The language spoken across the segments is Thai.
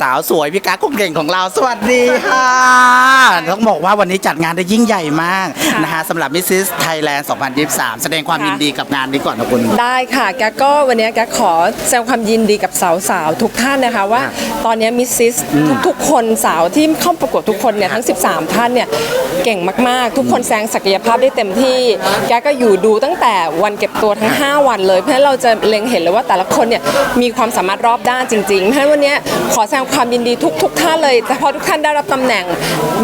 สาวสวยพี่กั๊กคนเก่งของเราสวัสดีค่ะ ต้องบอกว่าวันนี้จัดงานได้ยิ่งใหญ่มากนะฮะสำหรับมิสซิสไทยแลนด์ 2023 แสดงความยินดีกับงานนี้ก่อนนะคุณ ได้ค่ะ แกก็วันนี้แกขอแสดงความยินดีกับสาวๆ ทุกท่านนะคะว่า ตอนนี้มิสซิสทุกๆ คนสาวที่เข้าประกวดทุกคนเนี่ยทั้ง 13 ท่านเนี่ยเก่งมากๆ ทุกคนแสดงศักยภาพได้เต็มที่ แกก็อยู่ดูตั้งแต่วันเก็บตัวทั้ง 5 วันเลย เพราะฉะนั้นเราจะเล็งเห็นเลยว่าแต่ละคนเนี่ยมีความสามารถรอบด้านจริงๆเพราะฉะนั้นวันนี้ขอแสดงความยินดีทุกๆท่านเลยแต่พอทุกท่านได้รับตำแหน่ง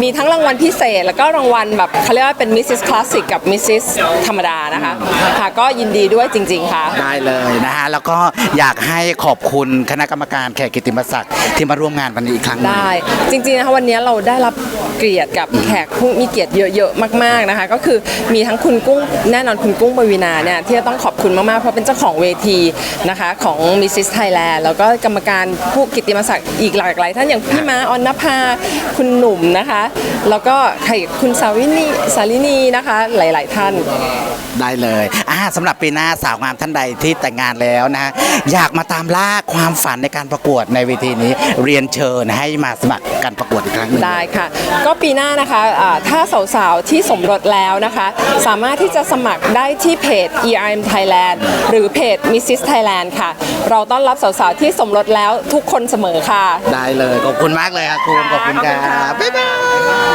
มีทั้งรางวัลพิเศษ แล้วก็รางวัลแบบเขาเรียกว่าเป็นมิสซิสคลาสสิกกับมิสซิสธรรมดานะคะค่ะก็ยินดีด้วยจริง ๆ ค่ะ ได้เลยนะฮะแล้วก็อยากให้ขอบคุณคณะกรรมการแขกกิตติมศักดิ์ที่มาร่วมงานวันนี้อีกครั้งหนึ่งได้ จริงๆนะคะวันนี้เราได้รับเกียรติกับแขกผู้มีเกียรติเยอะๆมากๆนะคะก็คือมีทั้งคุณกุ้งแน่นอนคุณกุ้งปวีนาเนี่ยที่จะต้องขอบคุณมากๆเพราะเป็นเจ้าของเวทีนะคะของ Mrs. Thailand แล้วก็กรรมการผู้กิตติมศักดิ์อีกหลากหลายท่านอย่างพี่ม้าออนนภาคุณหนุ่มนะคะ แล้วก็ใครอีกคุณสาวินีสาลินีนะคะ หลาย ๆ ท่าน ได้เลยอ่าสำหรับปีหน้าสาวงามท่านใดที่แต่งงานแล้วนะฮะอยากมาตามล่าความฝันในการประกวดในเวทีนี้ เรียนเชิญให้มาสมัครการประกวดอีกครั้งหนึ่งได้ค่ะ ก็ปีหน้านะคะอ่าถ้าสาวๆ ที่สมรสแล้วนะคะ สามารถที่จะสมัครได้ที่เพจ ERM Thailand หรือเพจ Mrs. Thailand ค่ะ เราต้อนรับสาวๆ ที่สมรสแล้วทุกคนเสมอค่ะ ได้เลย ขอบคุณมากเลยครับคุณขอบคุณครับบ๊ายบาย